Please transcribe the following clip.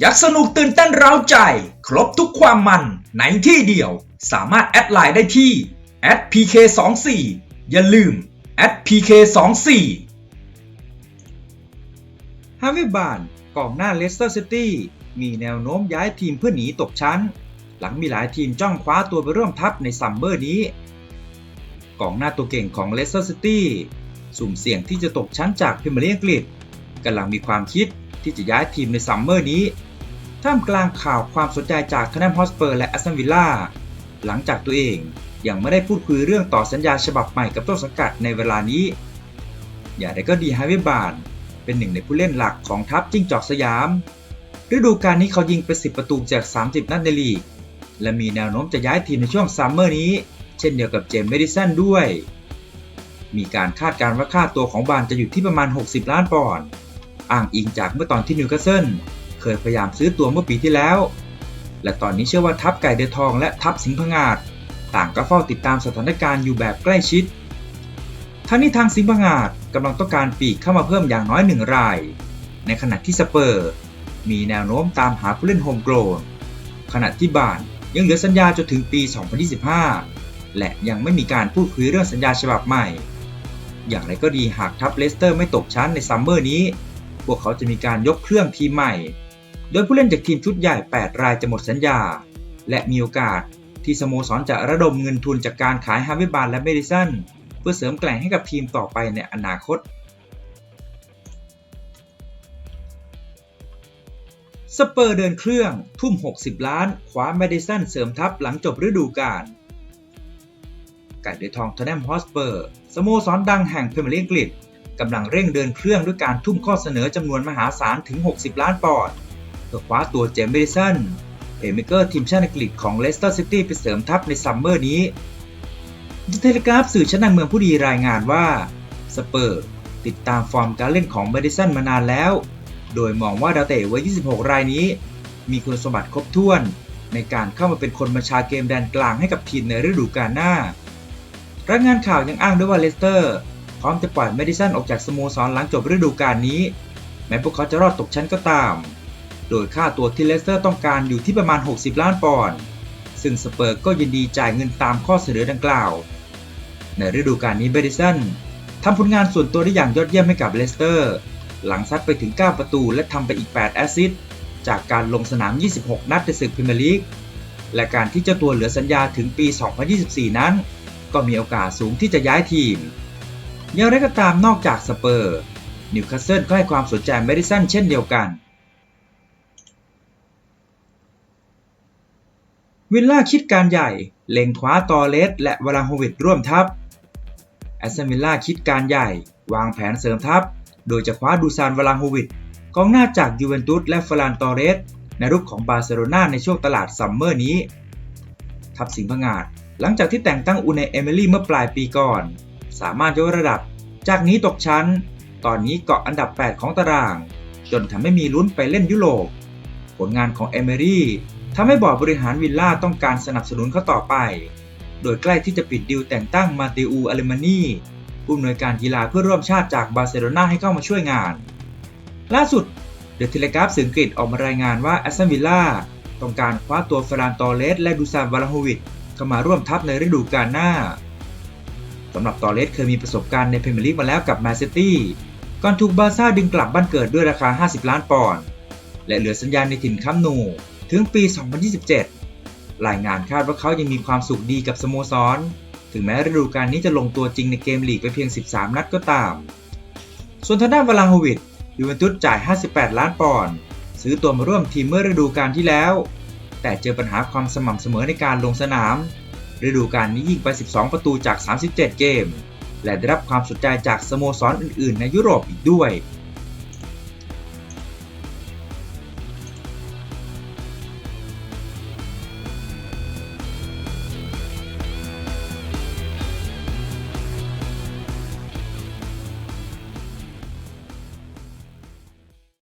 อยากสนุกตื่นเต้นเร้าใจ ครบทุกความมันในที่เดียว สามารถแอดไลน์ได้ที่ @pk24 อย่าลืม @pk24 ฮาวิบานกองหน้าเลสเตอร์ซิตี้มีแนวโน้มย้ายทีมเพื่อหนีตกชั้น หลังมีหลายทีมจ้องคว้าตัวไปร่วมทัพในซัมเมอร์นี้ กองหน้าตัวเก่งของเลสเตอร์ซิตี้สุ่มเสี่ยงที่จะตกชั้นจากพรีเมียร์ลีกอังกฤษกำลังมีความคิดที่จะย้ายทีมในซัมเมอร์นี้ ท่ามกลางข่าวความสนใจจากทนแนมฮอสเปอร์และแอสตันวิลล่าหลังจากตัวเองยังไม่ได้พูดคุยเรื่องต่อสัญญาฉบับใหม่กับต้นสังกัดในเวลานี้ อย่างไรก็ดีฮาวิบานเป็นหนึ่งในผู้เล่นหลักของทัพจิ้งจอกสยาม ฤดูกาลนี้เขายิงไป 10 ประตูจาก 30 นัดในลีก และมีแนวโน้มจะย้ายทีมในช่วงซัมเมอร์นี้ เช่นเดียวกับเจมส์เมดิสันด้วย มีการคาดการณ์ว่าค่าตัวของบานจะอยู่ที่ประมาณ 60 ล้านปอนด์ อ้างอิงจากเมื่อตอนที่นิวคาสเซิล เคยพยายามซื้อตัวเมื่อปีที่แล้ว และตอนนี้เชื่อว่าทัพไก่เดือทองและทัพสิงห์พงาดต่างก็เฝ้าติดตามสถานการณ์อยู่แบบใกล้ชิดทั้งนี้ทางสิงห์พงาดกำลังต้องการปีกเข้ามาเพิ่มอย่างน้อยหนึ่งราย ในขณะที่สเปอร์ มีแนวโน้มตามหาผู้เล่นโฮมโกลนขณะที่บานยังเหลือสัญญาจนถึงปี 2025 และยังไม่มีการพูดคุยเรื่องสัญญาฉบับใหม่ อย่างไรก็ดีหากทัพเลสเตอร์ไม่ตกชั้นในซัมเมอร์นี้ พวกเขาจะมีการยกเครื่องทีมใหม่ โดยผู้เล่นจากทีมชุดใหญ่ 8 รายจะหมดสัญญา และมีโอกาสที่สโมสรจะระดมเงินทุนจากการขายฮาวิบานและเมดิสันเพื่อเสริมแกล่งให้กับทีมต่อไปในอนาคต สเปอร์เดินเครื่องทุ่ม 60 ล้านคว้าเมดิสันเสริมทัพหลังจบฤดูกาลไก่เดือทองทนแนมฮอสเปอร์สโมสรดังแห่งพรีเมียร์ลีกอังกฤษกำลังเร่งเดินเครื่องด้วยการทุ่มข้อเสนอจำนวนมหาศาลถึง 60 ล้านปอนด์ พื่อคว้าตัวเจมส์เมดิสันเพลย์เมเกอร์ทีมชาติอังกฤษของเลสเตอร์ซิตี้ไปเสริมทัพในซัมเมอร์นี้ดเทเลกราฟสื่อชั้นนำเมืองผู้ดีรายงานว่าสเปอร์ติดตามฟอร์มการเล่นของเมดิสันมานานแล้ว โดยมองว่าดาวเตะวัย 26 รายนี้ มีคุณสมบัติครบถ้วน ในการเข้ามาเป็นคนบัญชาเกมแดนกลางให้กับทีมในฤดูกาลหน้ารายงานข่าวยังอ้างด้วยว่าเลสเตอร์พร้อมจะปล่อยเมดิสันออกจากสโมสรหลังจบฤดูกาลนี้ แม้พวกเขาจะรอดตกชั้นก็ตาม โดยค่าตัวที่เลสเตอร์ต้องการอยู่ที่ประมาณ 60 ล้านปอนด์ ซึ่งสเปอร์ก็ยินดีจ่ายเงินตามข้อเสนอดังกล่าว ในฤดูกาลนี้เบดิสันทำผลงานส่วนตัวได้อย่างยอดเยี่ยมให้กับเลสเตอร์ หลังซัดไปถึง 9 ประตูและทำไปอีก 8 แอสซิสต์จากการลงสนาม 26 นัดในศึกพรีเมียร์ลีก และการที่เจ้าตัวเหลือสัญญาถึงปี 2024 นั้น ก็มีโอกาสสูงที่จะย้ายทีมอย่างไรก็ตามนอกจากสเปอร์นิวคาสเซิลก็ให้ความสนใจเมดิสันเช่นเดียวกัน วิลล่าคิดการใหญ่ เล็งคว้าตอเลสและวลาโฮวิดร่วมทัพแอสตันวิลล่าคิดการใหญ่ วางแผนเสริมทัพ โดยจะคว้าดูซานวลาโฮวิดกองหน้าจากยูเวนตุสและฟรานตอเรสในรุกของบาร์เซโลนาในช่วงตลาดซัมเมอร์นี้ ทัพสิงห์พงาดหลังจากที่แต่งตั้งอูเนเอมิลี่เมื่อปลายปีก่อน สามารถยกระดับ จากนี้ตกชั้น ตอนนี้เกาะอันดับ 8 ของตาราง จนทำให้มีลุ้นไปเล่นยุโรป ผลงานของเอมิลี่ ทำให้บอร์ดบริหารวิลล่าต้องการสนับสนุนเขาต่อไป โดยใกล้ที่จะปิดดิวแต่งตั้งมาติอูอเลมานีผู้อำนวยการกีฬาเพื่อร่วมชาติจากบาร์เซโลนาให้เข้ามาช่วยงาน ล่าสุดเดอะเทเลกราฟสื่ออังกฤษออกมารายงานว่าแอสตันวิลล่าต้องการคว้าตัวเฟรานตอเลสและดูซานวาลาโฮวิดเข้ามาร่วมทัพในฤดูกาลหน้าสำหรับตอเลสเคยมีประสบการณ์ในพรีเมียร์ลีกมาแล้วกับแมนซิตี้ก่อนถูกบาร์ซ่าดึงกลับบ้านเกิดด้วยราคา 50 ล้านปอนด์และเหลือสัญญาณในถิ่นคัมนู ถึงปี 2027 รายงานคาดว่าเขายังมีความสุขดีกับสโมสร ถึงแม้ฤดูกาลนี้จะลงตัวจริงในเกมลีกไปเพียง 13 นัดก็ตาม ส่วนทางด้านวาลาโฮวิดยูเวนตุสจ่าย 58 ล้านปอนด์ซื้อตัวมาร่วมทีมเมื่อฤดูกาลที่แล้ว แต่เจอปัญหาความสม่ำเสมอในการลงสนาม ฤดูกาลนี้ยิงไป 12 ประตูจาก 37 เกม และได้รับความสนใจจากสโมสรอื่น ๆ ในยุโรปอีกด้วย